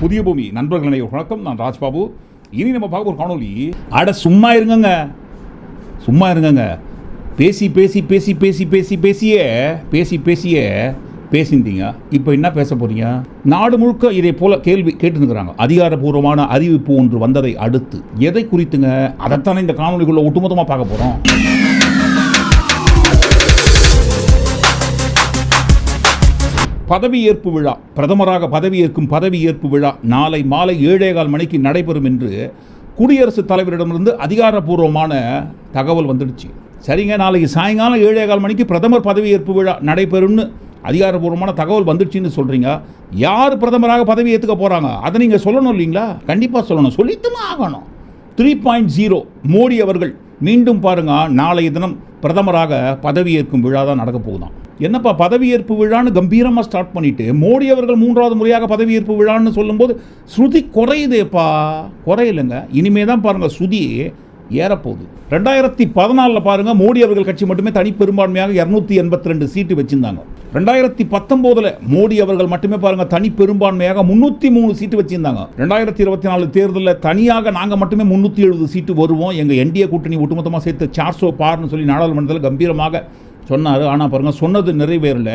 புதிய பூமி. நண்பர்களே வணக்கம். நான் ராஜ்பாபு. இனி நம்ம பார்க்க ஒரு காணொளி அட சும்மா இருங்கங்க. சும்மா இருங்கங்க. பேசி பேசி பேசி பேசி பேசி பேசியே பேசி பேசியே பேசியிருந்தீங்க இப்போ என்ன பேச போறீங்க? நாடு முழுக்க இதை போல கேள்வி கேட்டுருக்கிறாங்க அதிகாரப்பூர்வமான அறிவிப்பு ஒன்று வந்ததை அடுத்து. எதை குறித்துங்க? அதைத்தானே இந்த காணொலிக்குள்ள ஒட்டுமொத்தமாக பார்க்க போகிறோம் பதவியேற்பு விழா பிரதமராக பதவியேற்கும் பதவியேற்பு விழா நாளை மாலை ஏழேகால் மணிக்கு நடைபெறும் என்று குடியரசுத் தலைவரிடமிருந்து அதிகாரப்பூர்வமான தகவல் வந்துடுச்சு. சரிங்க நாளைக்கு சாயங்காலம் ஏழேகால் மணிக்கு பிரதமர் பதவியேற்பு விழா நடைபெறும்னு அதிகாரப்பூர்வமான தகவல் வந்துடுச்சுன்னு சொல்கிறீங்க யார் பிரதமராக பதவி ஏற்றுக்க போகிறாங்க அதை நீங்கள் சொல்லணும் இல்லைங்களா? கண்டிப்பாக சொல்லணும். சொல்லித்தான் ஆகணும். த்ரீ பாயிண்ட் ஜீரோ மோடி அவர்கள் மீண்டும் பாருங்க நாளைய தினம் பிரதமராக பதவியேற்கும் விழா தான் நடக்க போகுதாம் என்னப்பா பதவியேற்பு விழான்னு கம்பீரமாக ஸ்டார்ட் பண்ணிட்டு மோடி அவர்கள் மூன்றாவது முறையாக பதவியேற்பு விழான்னு சொல்லும்போது ஸ்ருதி குறையுதேப்பா. குறையலைங்க. இனிமே தான் பாருங்கள் ஸ்ருதி ஏறப்போகுது. ரெண்டாயிரத்தி பதினாலில் பாருங்க மோடி அவர்கள் கட்சி மட்டுமே தனி பெரும்பான்மையாக இரநூத்தி எண்பத்தி ரெண்டு சீட்டு வச்சுருந்தாங்க. ரெண்டாயிரத்தி பத்தொம்போதில் மோடி அவர்கள் மட்டுமே பாருங்கள் தனி பெரும்பான்மையாக முந்நூற்றி மூணு சீட்டு வச்சுருந்தாங்க. ரெண்டாயிரத்தி இருபத்தி நாலு தேர்தலில் தனியாக நாங்கள் மட்டுமே முன்னூற்றி எழுபது சீட்டு வருவோம். எங்கள் என்டிஏ கூட்டணி ஒட்டுமொத்தமாக சேர்த்து சார்சோ பார்னு சொல்லி நாடாளுமன்றத்தில் கம்பீரமாக சொன்னார். ஆனால் பாருங்கள் சொன்னது நிறைவேறல.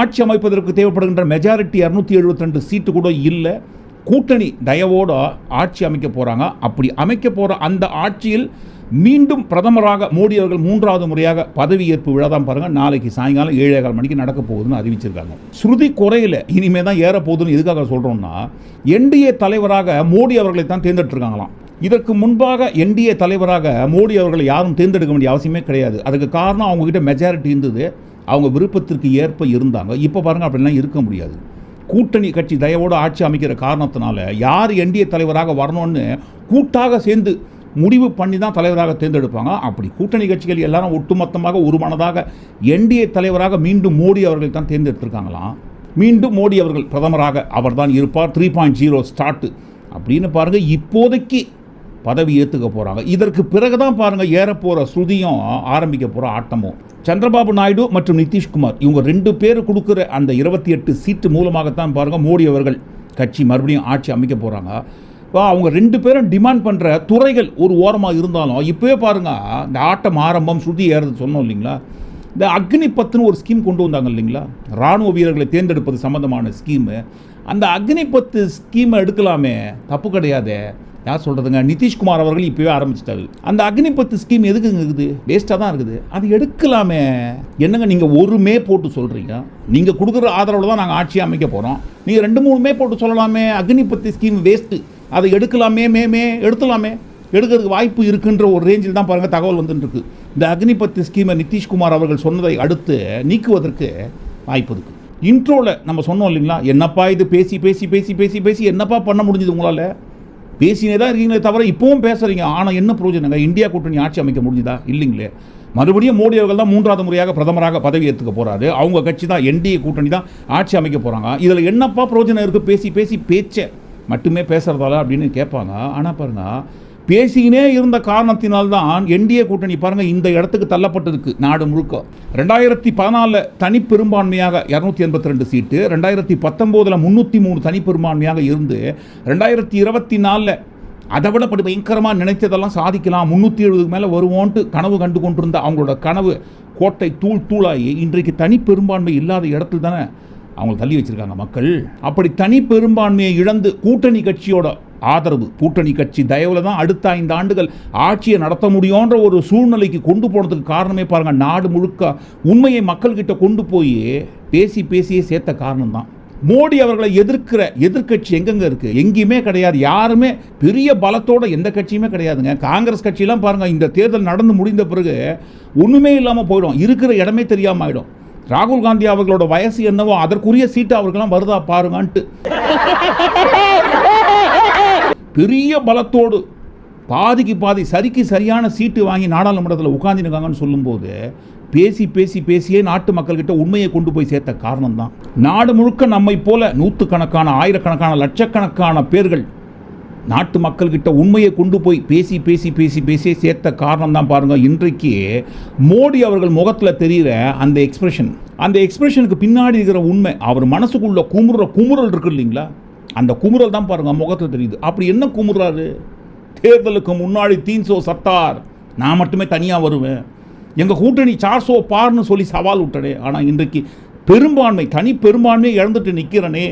ஆட்சி அமைப்பதற்கு தேவைப்படுகின்ற மெஜாரிட்டி இரநூத்தி எழுபத்தி ரெண்டு சீட்டு கூட இல்லை. கூட்டணி தயவோடு ஆட்சி அமைக்க போகிறாங்க அப்படி அமைக்க போகிற அந்த ஆட்சியில் மீண்டும் பிரதமராக மோடி அவர்கள் மூன்றாவது முறையாக பதவியேற்பு விழா தான் பாருங்கள் நாளைக்கு சாயங்காலம் ஏழேகால் மணிக்கு நடக்க போகுதுன்னு அறிவிச்சிருக்காங்க. ஸ்ருதி குறையில இனிமே தான் ஏற போகுதுன்னு எதுக்காக சொல்கிறோம்னா என்டிஏ தலைவராக மோடி அவர்களை தான் தேர்ந்தெடுத்திருக்காங்களாம். இதற்கு முன்பாக என்டிஏ தலைவராக மோடி அவர்களை யாரும் தேர்ந்தெடுக்க வேண்டிய அவசியமே கிடையாது. அதுக்கு காரணம் அவங்கக்கிட்ட மெஜாரிட்டி இருந்தது. அவங்க விருப்பத்திற்கு ஏற்ப இருந்தாங்க. இப்போ பாருங்கள் அப்படிலாம் இருக்க முடியாது. கூட்டணி கட்சி தயவோடு ஆட்சி அமைக்கிற காரணத்தினால யார் என்டிஏ தலைவராக வரணும்னு கூட்டாக சேர்ந்து முடிவு பண்ணி தான் தலைவராக தேர்ந்தெடுப்பாங்க. அப்படி கூட்டணி கட்சிகள் எல்லாரும் ஒட்டுமொத்தமாக ஒருமனதாக என்டிஏ தலைவராக மீண்டும் மோடி அவர்கள் தான் தேர்ந்தெடுத்திருக்காங்களாம் மீண்டும் மோடி அவர்கள் பிரதமராக அவர்தான் இருப்பார். த்ரீ பாயிண்ட் ஜீரோ ஸ்டார்ட்டு அப்படின்னு பாருங்கள் இப்போதைக்கு பதவி ஏற்றுக்க போகிறாங்க இதற்கு பிறகு தான் பாருங்கள் ஏறப்போகிற ஸ்ருதியும் ஆரம்பிக்க போகிற ஆட்டமும். சந்திரபாபு நாயுடு மற்றும் நிதிஷ்குமார் இவங்க ரெண்டு பேர் கொடுக்குற அந்த இருபத்தி எட்டு சீட்டு மூலமாகத்தான் பாருங்கள் மோடி அவர்கள் கட்சி மறுபடியும் ஆட்சி அமைக்க போகிறாங்க இப்போ அவங்க ரெண்டு பேரும் டிமாண்ட் பண்ணுற துறைகள் ஒரு ஓரமாக இருந்தாலும் இப்போவே பாருங்கள் இந்த ஆட்டம் ஆரம்பம் ஸ்ருதி ஏறது சொன்னோம் இல்லைங்களா? இந்த அக்னி பத்துன்னு ஒரு ஸ்கீம் கொண்டு வந்தாங்க இல்லைங்களா? ராணுவ வீரர்களை தேர்ந்தெடுப்பது சம்மந்தமான ஸ்கீமு அந்த அக்னி பத்து ஸ்கீமை எடுக்கலாமே தப்பு கிடையாதே. யார் சொல்கிறதுங்க நிதிஷ்குமார் அவர்கள் இப்போவே ஆரம்பிச்சிட்டாரு. அந்த அக்னிபத்து ஸ்கீம் எதுக்குங்க இருக்குது? வேஸ்ட்டாக தான் இருக்குது. அது எடுக்கலாமே. என்னங்க நீங்கள் ஒரு மே போட்டு சொல்கிறீங்க நீங்கள் கொடுக்குற ஆதரவில் தான் நாங்கள் ஆட்சி அமைக்க போகிறோம் நீங்கள் ரெண்டு மூணு மே போட்டு சொல்லலாமே. அக்னிபத்து ஸ்கீம் வேஸ்ட்டு அதை எடுக்கலாமே மேமே மே எடுத்துலாமே. எடுக்கிறதுக்கு வாய்ப்பு இருக்குன்ற ஒரு ரேஞ்சில் தான் பாருங்கள் தகவல் வந்துட்டுருக்கு. இந்த அக்னிபத்து ஸ்கீமை நிதிஷ்குமார் அவர்கள் சொன்னதை அடுத்து நீக்குவதற்கு வாய்ப்பு இருக்குது இன்ட்ரோவில் நம்ம சொன்னோம் இல்லைங்களா? என்னப்பா இது? பேசி பேசி பேசி பேசி பேசி என்னப்பா பண்ண முடிஞ்சது உங்களால்? பேசினே தான் இருக்கீங்களே தவிர இப்போவும் பேசுகிறீங்க ஆனால் என்ன பிரயோஜனங்க? இந்தியா கூட்டணி ஆட்சி அமைக்க முடிஞ்சுதா? இல்லைங்களே. மறுபடியும் மோடி அவர்கள் தான் மூன்றாவது முறையாக பிரதமராக பதவி ஏற்றுக்க போகிறாரு அவங்க கட்சி தான் என்டிஏ கூட்டணி தான் ஆட்சி அமைக்க போகிறாங்க இதில் என்னப்பா பிரயோஜனம் இருக்குது பேசி பேசி பேச்சை மட்டுமே பேசுகிறதால அப்படின்னு கேட்பாங்க. ஆனால் பாருங்கள் பேசிக்கினே இருந்த காரணத்தினால்தான் என்டிஏ கூட்டணி பாருங்கள் இந்த இடத்துக்கு தள்ளப்பட்டதுக்கு நாடு முழுக்க. ரெண்டாயிரத்தி பதினாலில் தனிப்பெரும்பான்மையாக இரநூத்தி எண்பத்தி ரெண்டு சீட்டு ரெண்டாயிரத்தி பத்தொம்போதில் முந்நூற்றி மூணு தனிப்பெரும்பான்மையாக இருந்து ரெண்டாயிரத்தி இருபத்தி நாலில் அதை விட படி பயங்கரமாக நினைத்ததெல்லாம் சாதிக்கலாம் முந்நூற்றி எழுபதுக்கு மேலே வருவோன்ட்டு கனவு கண்டு கொண்டிருந்த அவங்களோட கனவு கோட்டை தூள் தூளாகி இன்றைக்கு தனிப்பெரும்பான்மை இல்லாத இடத்துல தானே அவங்களை தள்ளி வச்சிருக்காங்க மக்கள். அப்படி தனி பெரும்பான்மையை இழந்து கூட்டணி கட்சியோட ஆதரவு கூட்டணி கட்சி தயவில் தான் அடுத்த ஐந்து ஆண்டுகள் ஆட்சியை நடத்த முடியுன்ற ஒரு சூழ்நிலைக்கு கொண்டு போனதுக்கு காரணமே பாருங்க நாடு முழுக்க உண்மையை மக்கள்கிட்ட கொண்டு போய் பேசி பேசியே சேர்த்த காரணம் தான். மோடி அவர்களை எதிர்க்கிற எதிர்க்கட்சி எங்கெங்க இருக்கு? எங்கேயுமே கிடையாது. யாருமே பெரிய பலத்தோட எந்த கட்சியுமே கிடையாதுங்க. காங்கிரஸ் கட்சியெல்லாம் பாருங்க இந்த தேர்தல் நடந்து முடிந்த பிறகு ஒன்றுமே இல்லாமல் போயிடும். இருக்கிற இடமே தெரியாமல் ஆயிடும். ராகுல் காந்தி அவர்களோட வயசு என்னவோ அதற்குரிய சீட்டு அவர்களாம் வருதா பாருங்கன்ட்டு. பெரிய பலத்தோடு பாதிக்கு பாதி சரிக்கு சரியான சீட்டு வாங்கி நாடாளுமன்றத்தில் உட்காந்துருக்காங்கன்னு சொல்லும்போது பேசி பேசி பேசியே நாட்டு மக்கள்கிட்ட உண்மையை கொண்டு போய் சேர்த்த காரணம் தான் நாடு முழுக்க நம்மை போல நூற்றுக்கணக்கான ஆயிரக்கணக்கான லட்சக்கணக்கான பேர்கள் நாட்டு மக்கள்கிட்ட உண்மையை கொண்டு போய் பேசி பேசி பேசி பேசி சேர்த்த காரணம் தான் பாருங்கள் இன்றைக்கு மோடி அவர்கள் முகத்தில் தெரிகிற அந்த எக்ஸ்பிரஷன் அந்த எக்ஸ்பிரஷனுக்கு பின்னாடி இருக்கிற உண்மை அவர் மனசுக்குள்ள குமுற குமுறல் இருக்கு இல்லைங்களா? அந்த குமுறல் தான் பாருங்கள் முகத்தில் தெரியுது. அப்படி என்ன குமுறாரு? தேர்தலுக்கு முன்னாடி தீன்சோ சத்தார். நான் மட்டுமே தனியாக வருவேன். எங்கள் கூட்டணி சார்சோ பார்னு சொல்லி சவால் விட்டனே ஆனால் இன்றைக்கு பெரும்பான்மை தனி பெரும்பான்மையை இழந்துட்டு நிற்கிறனே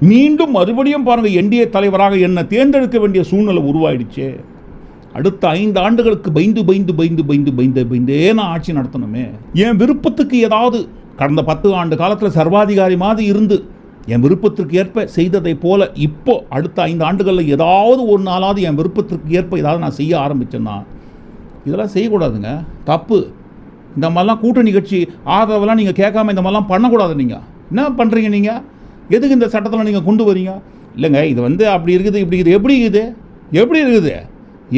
மீண்டும் மறுபடியும் பாருங்கள் என்டிஏ தலைவராக என்னை தேர்ந்தெடுக்க வேண்டிய சூழ்நிலை உருவாயிடுச்சே. அடுத்த ஐந்து ஆண்டுகளுக்கு பயந்து பயந்து பயந்து பயந்து பயந்து பயந்தே நான் ஆட்சி நடத்தணுமே. என் விருப்பத்துக்கு ஏதாவது கடந்த பத்து ஆண்டு காலத்தில் சர்வாதிகாரி மாதிரி இருந்து என் விருப்பத்திற்கு ஏற்ப செய்ததை போல இப்போ அடுத்த ஐந்து ஆண்டுகளில் ஏதாவது ஒரு நாளாவது என் விருப்பத்திற்கு ஏற்ப ஏதாவது நான் செய்ய ஆரம்பித்தேன்னா இதெல்லாம் செய்யக்கூடாதுங்க. தப்பு. இந்த மாதிரிலாம் கூட்டணி கட்சி ஆதரவெல்லாம் நீங்கள் கேட்காம இந்த மாதிரிலாம் பண்ணக்கூடாது நீங்கள் என்ன பண்ணுறீங்க நீங்கள் எதுக்கு இந்த சட்டத்தில் நீங்கள் கொண்டு வரீங்க? இல்லைங்க இது வந்து அப்படி இருக்குது இப்படி இருக்குது. எப்படி இருக்குது? எப்படி இருக்குது?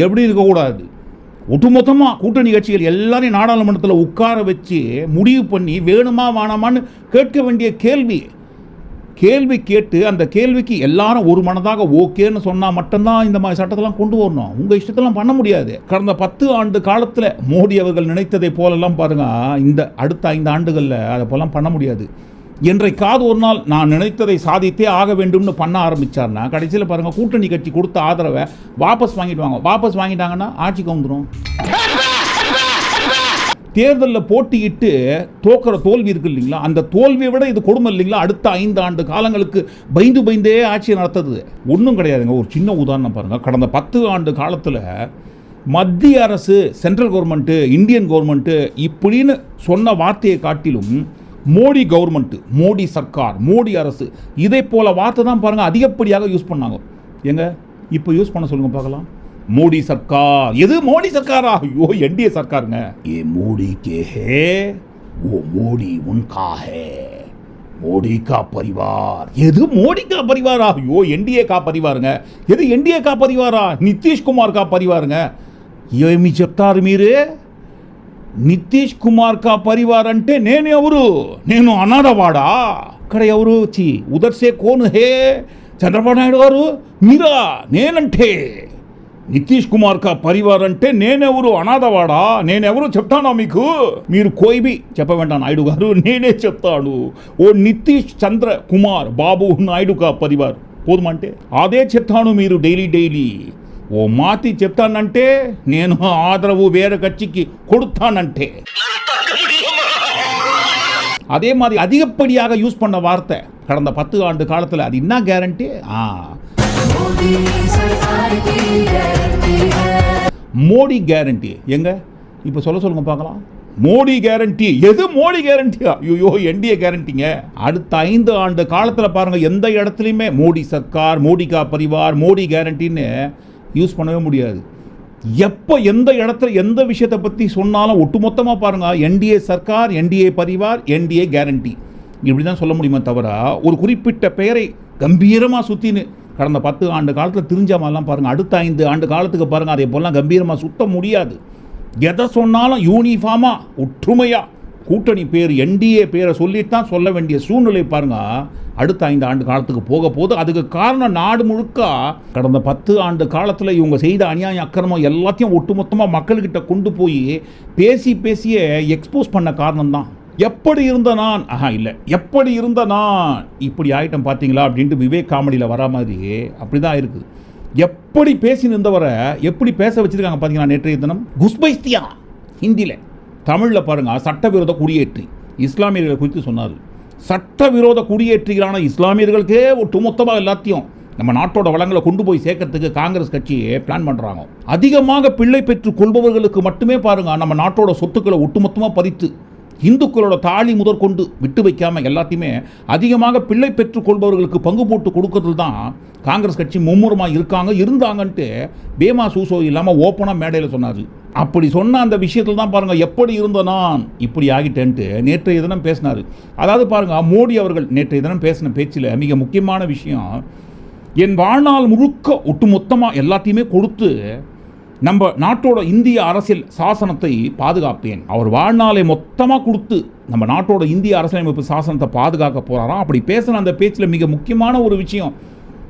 எப்படி இருக்கக்கூடாது? ஒட்டுமொத்தமாக கூட்டணி கட்சிகள் எல்லாரையும் நாடாளுமன்றத்தில் உட்கார வச்சு முடிவு பண்ணி வேணுமா வேணாமான்னு கேட்க வேண்டிய கேள்வி. கேள்வி கேட்டு அந்த கேள்விக்கு எல்லாரும் ஒரு மனதாக ஓகேன்னு சொன்னால் மட்டும்தான் இந்த மாதிரி சட்டத்தெல்லாம் கொண்டு வரணும். உங்கள் இஷ்டத்தெல்லாம் பண்ண முடியாது. கடந்த பத்து ஆண்டு காலத்தில் மோடி அவர்கள் நினைத்ததை போலெல்லாம் பாருங்கள் இந்த அடுத்த ஐந்து ஆண்டுகளில் அதை போலாம் பண்ண முடியாது. என்றைக்காவது ஒரு நாள் நான் நினைத்ததை சாதித்தே ஆக வேண்டும்னு பண்ண ஆரம்பித்தார்னா கடைசியில் பாருங்கள் கூட்டணி கட்சி கொடுத்த ஆதரவை வாபஸ் வாங்கிடுவாங்க. வாபஸ் வாங்கிட்டாங்கன்னா ஆட்சிக்கு வந்துடும் தேர்தலில் போட்டியிட்டு தோக்கிற தோல்வி இருக்கு இல்லைங்களா? அந்த தோல்வியை விட இது கொடுமை இல்லைங்களா? அடுத்த ஐந்து ஆண்டு காலங்களுக்கு பயந்து பயந்தே ஆட்சியை நடத்துது ஒன்றும் கிடையாதுங்க. ஒரு சின்ன உதாரணம் பாருங்கள் கடந்த பத்து ஆண்டு காலத்தில் மத்திய அரசு சென்ட்ரல் கவர்மெண்ட்டு இந்தியன் கவர்மெண்ட்டு இப்படின்னு சொன்ன வார்த்தையை காட்டிலும் மோடி கவர்மெண்ட்டு மோடி சர்க்கார் மோடி அரசு இதே போல் வார்த்தை தான் பாருங்கள் அதிகப்படியாக யூஸ் பண்ணாங்க. எங்க இப்போ யூஸ் பண்ண சொல்லுங்கள் பார்க்கலாம். மோடி சர்க்கார். எது மோடி சர்க்காரா? ஐயோ என்டிஏ சர்க்காருங்க. ஏ மோடி கேஹே ஓ மோடி உன்கா ஹே. மோடி பரிவார். எது மோடிக்கா கா பரிவாரா? ஐயோ என்டிஏ கா பரிவாருங்க. எது என்டிஏ கா பரிவாரா? நிதிஷ்குமார் கா பரிவாருங்க. ఏమి చెప్తారు மீரு నితీష్ కుమార్ కా పరివార్ అంటే నేను ఎవరు? నేను అనాథవాడా అక్కడ ఎవరు? వచ్చి ఉదర్సే కోను కోన్ హే? చంద్రబాబు నాయుడు గారు? మీరా? నేనంటే. నితీష్ కుమార్ కా పరివార్ అంటే నేనెవరు అనాథవాడా నేనెవరు చెప్తానా మీకు? మీరు కోయిబి చెప్పవేంటా నాయుడు గారు? నేనే చెప్తాడు ఓ నితీష్ చంద్ర కుమార్ బాబు నాయుడు కా పరివార్. పోదుమంటే అదే చెప్తాను మీరు డైలీ డైలీ. ఓ మాతి చెప్తానంటే నేను ఆదరవు వేరే కచ్చికి కొడుతానంటే அதே மாதிரி அதிகப்படியாக யூஸ் பண்ண வார்த்தை கடந்த பத்து ஆண்டு காலத்தில் அது என்ன கேரண்டி ஆ மோடி கேரண்டி எங்க இப்போ சொல்ல சொல்லுங்க பார்க்கலாம் மோடி கேரண்டி எது மோடி கேரண்டியா ஐயோ என்டிஏ கேரண்டிங்க அடுத்த ஐந்து ஆண்டு காலத்தில் பாருங்கள் எந்த இடத்துலையுமே மோடி சர்க்கார் மோடிகா பரிவார் மோடி கேரண்டின்னு யூஸ் பண்ணவே முடியாது. எப்போ எந்த இடத்துல எந்த விஷயத்தை பற்றி சொன்னாலும் ஒட்டுமொத்தமாக பாருங்க. என்டிஏ சர்க்கார் என்டிஏ பரிவார் என்டிஏ கேரண்டி இப்படி தான் சொல்ல முடியுமே தவிர ஒரு குறிப்பிட்ட பெயரை கம்பீரமாக சுற்றின்னு கடந்த பத்து ஆண்டு காலத்தில் தெரிஞ்ச மாதிரிலாம் பாருங்கள் அடுத்த ஐந்து ஆண்டு காலத்துக்கு பாருங்கள் அதை போலாம் கம்பீரமாக சுத்த முடியாது. எதை சொன்னாலும் யூனிஃபார்மாக ஒற்றுமையாக கூட்டணி பேர் என்டிஏ பேரை சொல்லிட்டு தான் சொல்ல வேண்டிய சூழ்நிலை பாருங்க. அடுத்த ஐந்து ஆண்டு காலத்துக்கு போக போது அதுக்கு காரணம் நாடு முழுக்க கடந்த பத்து ஆண்டு காலத்தில் இவங்க செய்த அநியாய அக்கிரமம் எல்லாத்தையும் ஒட்டுமொத்தமாக மக்கள்கிட்ட கொண்டு போய் பேசி பேசியே எக்ஸ்போஸ் பண்ண காரணம் தான் எப்படி இருந்த நான்? ஆஹா இல்லை. எப்படி இருந்த நான்? இப்படி ஆகிட்டோம் பார்த்தீங்களா அப்படின்ட்டு விவேக் காமெடியில் வரா மாதிரி அப்படி தான் இருக்குது எப்படி பேசி நின்றவரை எப்படி பேச வச்சுருக்காங்க பார்த்தீங்களா நேற்றைய தினம்? குஸ்பைஸ்தியா ஹிந்தியில். தமிழில் பாருங்க சட்டவிரோத குடியேற்றி. இஸ்லாமியர்களை குறித்து சொன்னார். சட்டவிரோத குடியேற்றிகளான இஸ்லாமியர்களுக்கே ஒட்டுமொத்தமாக எல்லாத்தையும் நம்ம நாட்டோட வளங்களை கொண்டு போய் சேர்க்கறதுக்கு காங்கிரஸ் கட்சியை பிளான் பண்ணுறாங்க அதிகமாக பிள்ளை பெற்று கொள்பவர்களுக்கு மட்டுமே பாருங்கள் நம்ம நாட்டோட சொத்துக்களை ஒட்டுமொத்தமாக பதித்து இந்துக்களோட தாலி முதற்கொண்டு விட்டு வைக்காம எல்லாத்தையுமே அதிகமாக பிள்ளை பெற்றுக் கொள்பவர்களுக்கு பங்கு போட்டு கொடுக்கறது தான் காங்கிரஸ் கட்சி மும்முரமாக இருக்காங்க இருந்தாங்கன்ட்டு பேமா சூசோ இல்லாமல் ஓப்பனாக மேடையில் சொன்னார். அப்படி சொன்ன அந்த விஷயத்தில் தான் பாருங்கள் எப்படி இருந்த நான் இப்படி ஆகிட்டேன்ட்டு நேற்றைய தினம் பேசினார். அதாவது பாருங்கள் மோடி அவர்கள் நேற்றைய தினம் பேசின பேச்சில் மிக முக்கியமான விஷயம் என் வாழ்நாள் முழுக்க ஒட்டுமொத்தமாக எல்லாத்தையுமே கொடுத்து நம்ம நாட்டோட இந்திய அரசியல் சாசனத்தை பாதுகாப்பேன். அவர் வாழ்நாளை மொத்தமாக கொடுத்து நம்ம நாட்டோட இந்திய அரசியலமைப்பு சாசனத்தை பாதுகாக்க போகிறாராம் அப்படி பேசின அந்த பேச்சில் மிக முக்கியமான ஒரு விஷயம்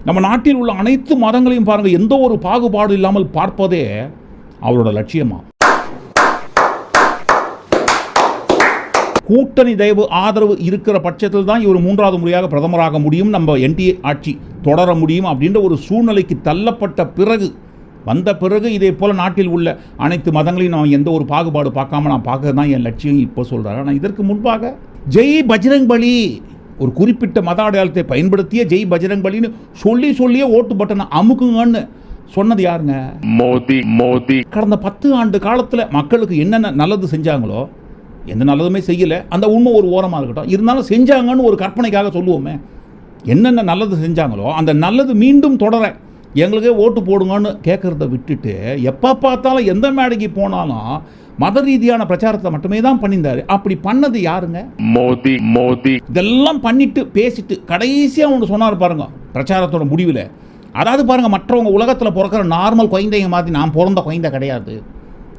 நம்ம நாட்டில் உள்ள அனைத்து மதங்களையும் பாருங்கள் எந்த ஒரு பாகுபாடு இல்லாமல் பார்ப்பதே அவரோட லட்சியமா? கூட்டணி தயவு ஆதரவு இருக்கிற பட்சத்தில் தான் இவர் மூன்றாவது முறையாக பிரதமராக முடியும். நம்ம என்டிஏ ஆட்சி தொடர முடியும் அப்படின்ற ஒரு சூழ்நிலைக்கு தள்ளப்பட்ட பிறகு வந்த பிறகு இதே போல் நாட்டில் உள்ள அனைத்து மதங்களையும் நான் எந்த ஒரு பாகுபாடு பார்க்காம நான் பார்க்கறது தான் என் லட்சியம் இப்போ சொல்கிறார் ஆனால் இதற்கு முன்பாக ஜெய் பஜ்ரங் பலி ஒரு குறிப்பிட்ட மத அடையாளத்தை பயன்படுத்திய ஜெய் பஜ்ரங் பலின்னு சொல்லி சொல்லியே ஓட்டு பட்டனை அமுக்குங்கன்னு சொன்னது யாருங்க? மோதி மோதி. கடந்த பத்து ஆண்டு காலத்தில் மக்களுக்கு என்னென்ன நல்லது செஞ்சாங்களோ எந்த நல்லதுமே செய்யலை அந்த உண்மை ஒரு ஓரமாக இருக்கட்டும். இருந்தாலும் செஞ்சாங்கன்னு ஒரு கற்பனைக்காக சொல்லுவோமே என்னென்ன நல்லது செஞ்சாங்களோ அந்த நல்லது மீண்டும் தொடர எங்களுக்கே ஓட்டு போடுங்கன்னு கேட்குறத விட்டுட்டு எப்போ பார்த்தாலும் எந்த மேடைக்கு போனாலும் மத ரீதியான பிரச்சாரத்தை மட்டுமே தான் பண்ணியிருந்தாரு. அப்படி பண்ணது யாருங்க? மோதி மோதி. இதெல்லாம் பண்ணிட்டு பேசிட்டு கடைசியாக ஒன்று சொன்னார் பாருங்க பிரச்சாரத்தோட முடிவில். அதாவது பாருங்க மற்றவங்க உலகத்தில் பிறக்கிற நார்மல் குழந்தைங்க மாதிரி நான் பிறந்த குழந்தை கிடையாது.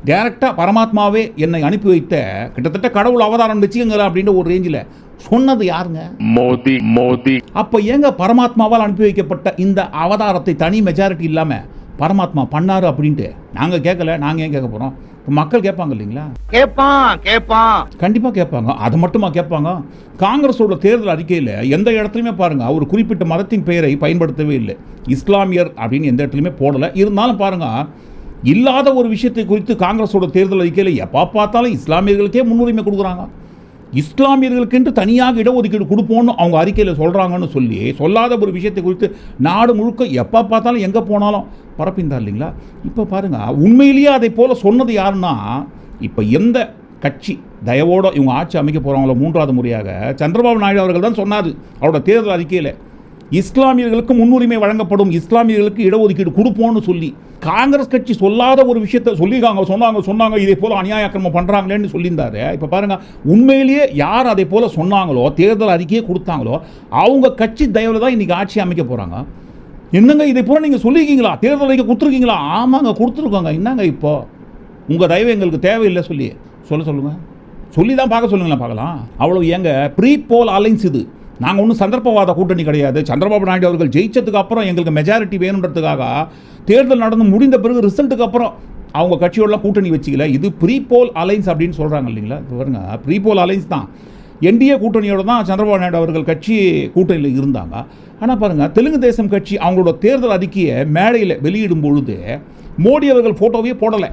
டேரெக்டாக பரமாத்மாவே என்னை அனுப்பி வைத்த கிட்டத்தட்ட கடவுள் அவதாரம் வச்சுக்கங்க அப்படின்ற ஒரு ரேஞ்சில் சொன்னது யாருங்க? மோதி மோதி. அப்போ ஏங்க பரமாத்மாவால் அனுப்பி வைக்கப்பட்ட இந்த அவதாரத்தை தனி மெஜாரிட்டி இல்லாமல் பரமாத்மா பண்ணாரு அப்படின்ட்டு நாங்கள் கேட்கல நாங்கள் ஏன் கேட்க போகிறோம் மக்கள் கேட்பாங்க இல்லைங்களா? கேப்பான் கேப்பான். கண்டிப்பாக கேட்பாங்க. அது மட்டுமா கேட்பாங்க? காங்கிரஸோட தேர்தல் அறிக்கையில் எந்த இடத்துலையுமே பாருங்க அவர் குறிப்பிட்ட மதத்தின் பெயரை பயன்படுத்தவே இல்லை. இஸ்லாமியர் அப்படின்னு எந்த இடத்துலையுமே போடலை. இருந்தாலும் பாருங்க இல்லாத ஒரு விஷயத்தை குறித்து காங்கிரஸோட தேர்தல் அறிக்கையில் எப்போ பார்த்தாலும் இஸ்லாமியர்களுக்கே முன்னுரிமை கொடுக்குறாங்க. இஸ்லாமியர்களுக்கென்று தனியாக இடஒதுக்கீடு கொடுப்போம்னு அவங்க அறிக்கையில் சொல்கிறாங்கன்னு சொல்லி சொல்லாத ஒரு விஷயத்தை குறித்து நாடு முழுக்க எப்போ பார்த்தாலும் எங்கே போனாலும் பரப்பிந்தார் இல்லைங்களா? இப்போ பாருங்கள் உண்மையிலேயே அதை போல் சொன்னது யாருன்னா இப்போ எந்த கட்சி தயவோட இவங்க ஆட்சி அமைக்க போகிறாங்களோ மூன்றாவது முறையாக சந்திரபாபு நாயுடு அவர்கள் தான் சொன்னார் அவரோட தேர்தல் அறிக்கையில். இஸ்லாமியர்களுக்கு முன்னுரிமை வழங்கப்படும் இஸ்லாமியர்களுக்கு இடஒதுக்கீடு கொடுப்போம்னு சொல்லி காங்கிரஸ் கட்சி சொல்லாத ஒரு விஷயத்தை சொல்லியிருக்காங்க சொன்னாங்க சொன்னாங்க இதே போல் அநியாயக்கிரமம் பண்ணுறாங்களேன்னு சொல்லியிருந்தாரு. இப்போ பாருங்க உண்மையிலேயே யார் அதே போல் சொன்னாங்களோ தேர்தல் அறிக்கையே கொடுத்தாங்களோ அவங்க கட்சி தயவில் தான் இன்றைக்கி ஆட்சி அமைக்க போகிறாங்க என்னங்க இதை போல நீங்கள் சொல்லியிருக்கீங்களா? தேர்தல் அறிக்கை கொடுத்துருக்கீங்களா? ஆமாங்க கொடுத்துருக்கோங்க. என்னங்க இப்போ? உங்கள் தயவு எங்களுக்கு தேவையில்லை சொல்லி. சொல்ல சொல்லுங்கள் சொல்லி தான் பார்க்க சொல்லுங்களேன் பார்க்கலாம். அவ்வளோ ஏங்க ப்ரீ போல் அலைன்ஸ் இது. நாங்கள் ஒன்றும் சந்தர்ப்பவாத கூட்டணி கிடையாது. சந்திரபாபு நாயுடு அவர்கள் ஜெயிச்சதுக்கு அப்புறம் எங்களுக்கு மெஜாரிட்டி வேணுன்றதுக்காக தேர்தல் நடந்து முடிந்த பிறகு ரிசல்ட்டுக்கு அப்புறம் அவங்க கட்சியோடலாம் கூட்டணி வச்சுக்கல. இது ப்ரீ போல் அலைன்ஸ் அப்படின்னு சொல்கிறாங்க இல்லைங்களா? இது பாருங்க. ப்ரீ போல் அலைன்ஸ் தான். என்டிஏ கூட்டணியோட தான் சந்திரபாபு நாயுடு அவர்கள் கட்சி கூட்டணியில் இருந்தாங்க. ஆனால் பாருங்கள் தெலுங்கு தேசம் கட்சி அவங்களோட தேர்தல் அறிக்கையை மேடையில் வெளியிடும் பொழுது மோடி அவர்கள் ஃபோட்டோவே போடலை.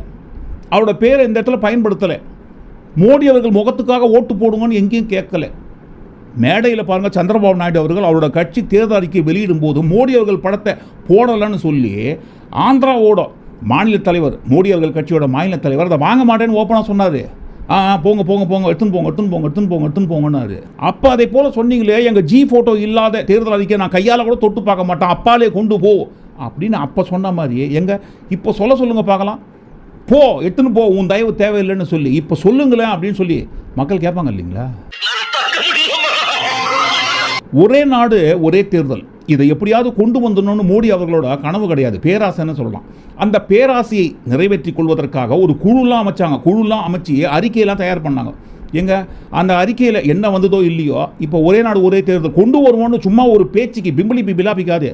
அவரோட பேரை இந்த இடத்துல பயன்படுத்தலை. மோடி அவர்கள் முகத்துக்காக ஓட்டு போடுங்கன்னு எங்கேயும் கேட்கலை. மேடையில் பாருங்கள் சந்திரபாபு நாயுடு அவர்கள் அவரோட கட்சி தேர்தல் அறிக்கை வெளியிடும் போது மோடி அவர்கள் படத்தை போடலைன்னு சொல்லி ஆந்திராவோட மாநில தலைவர் மோடி அவர்கள் கட்சியோட மாநில தலைவர் அதை வாங்க மாட்டேன்னு ஓப்பனாக சொன்னார். ஆ போங்க போங்க போங்க எடுத்துன்னு போங்க எடுத்துன்னு போங்க எடுத்துன்னு போங்க எடுத்துன்னு போங்கன்னாரு. அப்போ அதே போல் சொன்னீங்களே எங்கள் ஜி ஃபோட்டோ இல்லாத தேர்தல் அறிக்கை நான் கையால் கூட தொட்டு பார்க்க மாட்டேன். அப்பாலே கொண்டு போ. அப்படின்னு அப்போ சொன்ன மாதிரியே எங்கள் இப்போ சொல்ல சொல்லுங்கள் பார்க்கலாம். போ எடுத்துன்னு போ உன் தயவு தேவையில்லைன்னு சொல்லி இப்போ சொல்லுங்களேன் அப்படின்னு சொல்லி மக்கள் கேட்பாங்க இல்லைங்களா? ஒரே நாடு ஒரே தேர்தல். இதை எப்படியாவது கொண்டு வந்துடணும்னு மோடி அவர்களோட கனவு கிடையாது. பேராசைன்னு சொல்லலாம். அந்த பேராசையை நிறைவேற்றி கொள்வதற்காக ஒரு குழுலாம் அமைச்சாங்க. குழுலாம் அமைச்சு அறிக்கையெல்லாம் தயார் பண்ணாங்க. எங்க? அந்த அறிக்கையில் என்ன வந்ததோ இல்லையோ இப்போ ஒரே நாடு ஒரே தேர்தல். கொண்டு வருவோம்னு சும்மா ஒரு பேச்சுக்கு பிம்பிளி பிலாபிக்காது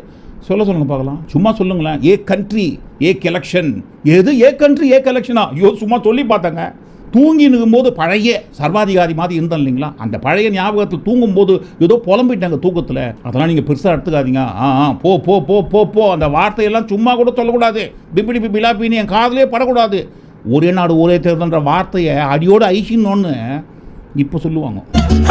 சொல்ல சொல்லுங்க பார்க்கலாம். சும்மா சொல்லுங்களேன். ஏ கண்ட்ரி ஏ கலெக்ஷன் எது ஏ கண்ட்ரி ஏ கலெக்ஷனா ஐயோ சும்மா சொல்லி பார்த்தாங்க. தூங்கி போது பழைய சர்வாதிகாரி மாதிரி இருந்தோம் இல்லைங்களா? அந்த பழைய ஞாபகத்தில் தூங்கும்போது ஏதோ புலம்பிட்டாங்க தூக்கத்தில். அதெல்லாம் நீங்கள் பெருசாக எடுத்துக்காதீங்க. ஆ ஆ போ போ போ போ போ. அந்த வார்த்தையெல்லாம் சும்மா கூட சொல்லக்கூடாது. பிப்பிடி பிலாப்பின்னு என் காதிலே படக்கூடாது. ஒரே நாடு ஒரே தேர்தல்ன்ற வார்த்தையை அடியோடு ஐசின்னு இப்போ சொல்லுவாங்க.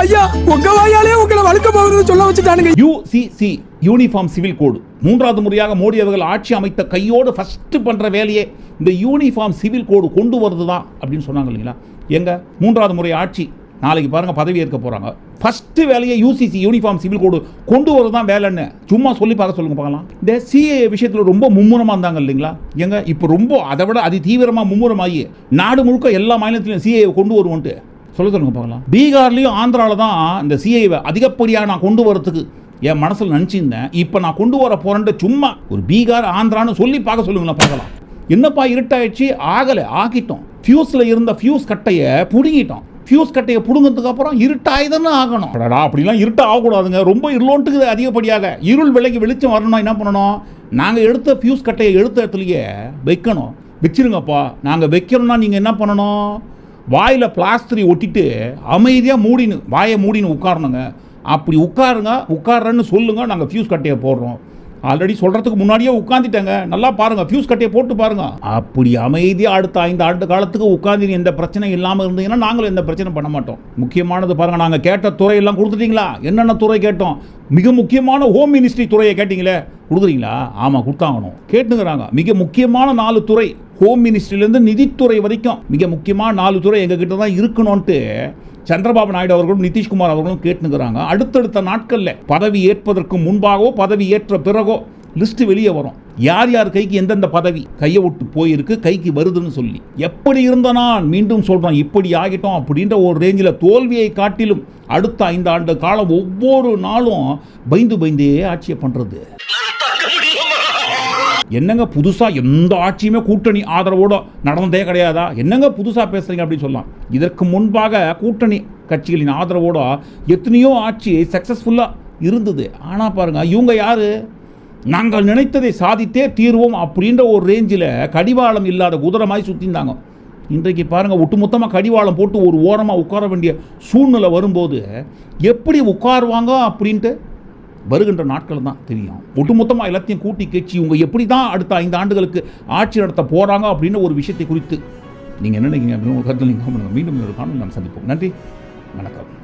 ஐயா உங்க வாயாலே உங்களை வழுக்க போகுதுன்னு சொல்ல வச்சுட்டானுங்க. யூசிசி யூனிஃபார்ம் சிவில் கோடு மூன்றாவது முறையாக மோடி அவர்கள் ஆட்சி அமைத்த கையோடு ஃபஸ்ட்டு பண்ணுற வேலையே இந்த யூனிஃபார்ம் சிவில் கோடு கொண்டு வருது தான் அப்படின்னு சொன்னாங்க இல்லைங்களா? எங்கள் மூன்றாவது முறை ஆட்சி. நாளைக்கு பாருங்கள் பதவி ஏற்க போகிறாங்க ஃபஸ்ட்டு வேலையை யூசிசி யூனிஃபார்ம் சிவில் கோடு கொண்டு வரது தான் வேலைன்னு சும்மா சொல்லி பார்க்க சொல்லுங்க பார்க்கலாம். இந்த சிஏ விஷயத்தில் ரொம்ப மும்முரமாக இருந்தாங்க இல்லைங்களா? எங்க? இப்போ ரொம்ப அதை விட அதி தீவிரமாக மும்முரமாகி நாடு முழுக்க எல்லா மாநிலத்திலையும் சிஏ கொண்டு வருவோன்ட்டு. சொல்ல சொல்லுங்க பார்க்கலாம். பீகார்லேயும் ஆந்திராவில் தான் இந்த சிஐவை அதிகப்படியாக நான் கொண்டு வரதுக்கு என் மனசில் நினச்சிருந்தேன். இப்போ நான் கொண்டு வர போகிறேன்ட்டு சும்மா ஒரு பீகார் ஆந்திரான்னு சொல்லி பார்க்க சொல்லுங்களேன் பார்க்கலாம். என்னப்பா இருட்டாயிடுச்சு? ஆகலை ஆக்கிட்டோம் ஃபியூஸில் இருந்த ஃபியூஸ் கட்டையை பிடுங்கிட்டோம். ஃபியூஸ் கட்டையை பிடுங்கிறதுக்கு அப்புறம் இருட்டாயுதுன்னு ஆகணும். அடடா அப்படிலாம் இருட்ட ஆகக்கூடாதுங்க ரொம்ப இருளோன்ட்டுக்குது அதிகப்படியாக. இருள் விலைக்கு வெளிச்சம் வரணும்னா என்ன பண்ணணும்? நாங்கள் எடுத்த ஃபியூஸ் கட்டையை எடுத்த இடத்துலையே வைக்கணும். வச்சிருங்கப்பா. நாங்கள் வைக்கிறோம்னா நீங்கள் என்ன பண்ணணும்? வாயில் பிளாஸ்டரி ஒட்டிட்டு அமைதியாக மூடின்னு வாயை மூடின்னு உட்காரணுங்க. அப்படி உட்காருங்க உட்கார்றேன்னு சொல்லுங்கள் நாங்கள் ஃபியூஸ் கட்டையை போடுறோம். ஆல்ரெடி சொல்கிறதுக்கு முன்னாடியே உட்காந்துட்டேங்க நல்லா பாருங்கள் ஃபியூஸ் கட்டையை போட்டு பாருங்க. அப்படி அமைதியாக அடுத்த ஐந்து ஆண்டு காலத்துக்கு உட்காந்து எந்த பிரச்சனையும் இல்லாமல் இருந்தீங்கன்னா நாங்களும் எந்த பிரச்சனை பண்ண மாட்டோம். முக்கியமானது பாருங்கள் நாங்கள் கேட்ட துறையெல்லாம் கொடுத்துட்டீங்களா? என்னென்ன துறை கேட்டோம்? மிக முக்கியமான ஹோம் மினிஸ்ட்ரி துறையை கேட்டிங்களே? கொடுக்குறீங்களா? ஆமாம் கொடுத்தாங்கணும் கேட்டுங்கிறாங்க. மிக முக்கியமான நாலு துறை ஹோம் மினிஸ்ட்ரியிலேருந்து நிதித்துறை வரைக்கும் மிக முக்கியமான நாலு துறை எங்ககிட்ட தான் இருக்கணும்ன்ட்டு சந்திரபாபு நாயுடு அவர்களும் நிதிஷ்குமார் அவர்களும் கேட்டுங்கிறாங்க அடுத்தடுத்த நாட்களில் பதவி ஏற்பதற்கு முன்பாகவோ பதவி ஏற்ற பிறகோ லிஸ்ட் வெளியே வரும். யார் யார் கைக்கு எந்தெந்த பதவி கையை விட்டு போயிருக்கு கைக்கு வருதுன்னு சொல்லி. எப்படி இருந்த நான்? மீண்டும் சொல்கிறோம் இப்படி ஆகிட்டோம் அப்படின்ற ஒரு ரேஞ்சில் தோல்வியை காட்டிலும் அடுத்த ஐந்து ஆண்டு காலம் ஒவ்வொரு நாளும் பயந்து பயந்தே ஆட்சியை பண்ணுறது என்னங்க புதுசாக எந்த ஆட்சியுமே கூட்டணி ஆதரவோட நடந்ததே கிடையாதா? என்னங்க புதுசாக பேசுகிறீங்க அப்படின்னு சொல்லலாம் இதற்கு முன்பாக கூட்டணி கட்சிகளின் ஆதரவோட எத்தனையோ ஆட்சி சக்ஸஸ்ஃபுல்லாக இருந்தது. ஆனால் பாருங்கள் இவங்க யார்? நாங்கள் நினைத்ததை சாதித்தே தீர்வோம் அப்படின்ற ஒரு ரேஞ்சில் கடிவாளம் இல்லாத குதிரை மாதிரி சுற்றிருந்தாங்க இன்றைக்கு பாருங்கள் ஒட்டுமொத்தமாக கடிவாளம் போட்டு ஒரு ஓரமாக உட்கார வேண்டிய சூழ்நிலை வரும்போது எப்படி உட்காருவாங்க அப்படின்ட்டு வருகின்ற நாட்கள் தான் தெரியும். ஒட்டுமொத்தமாக எல்லாத்தையும் கூட்டி கேட்சி இவங்க எப்படி தான் அடுத்த ஐந்து ஆண்டுகளுக்கு ஆட்சி நடத்த போகிறாங்க அப்படின்னு ஒரு விஷயத்தை குறித்து நீங்கள் என்ன நினைக்கிறீங்க அப்படின்னு ஒரு கருத்தில் நீங்கள் மீண்டும் ஒரு காணொலி நாம் சந்திப்போம். நன்றி வணக்கம்.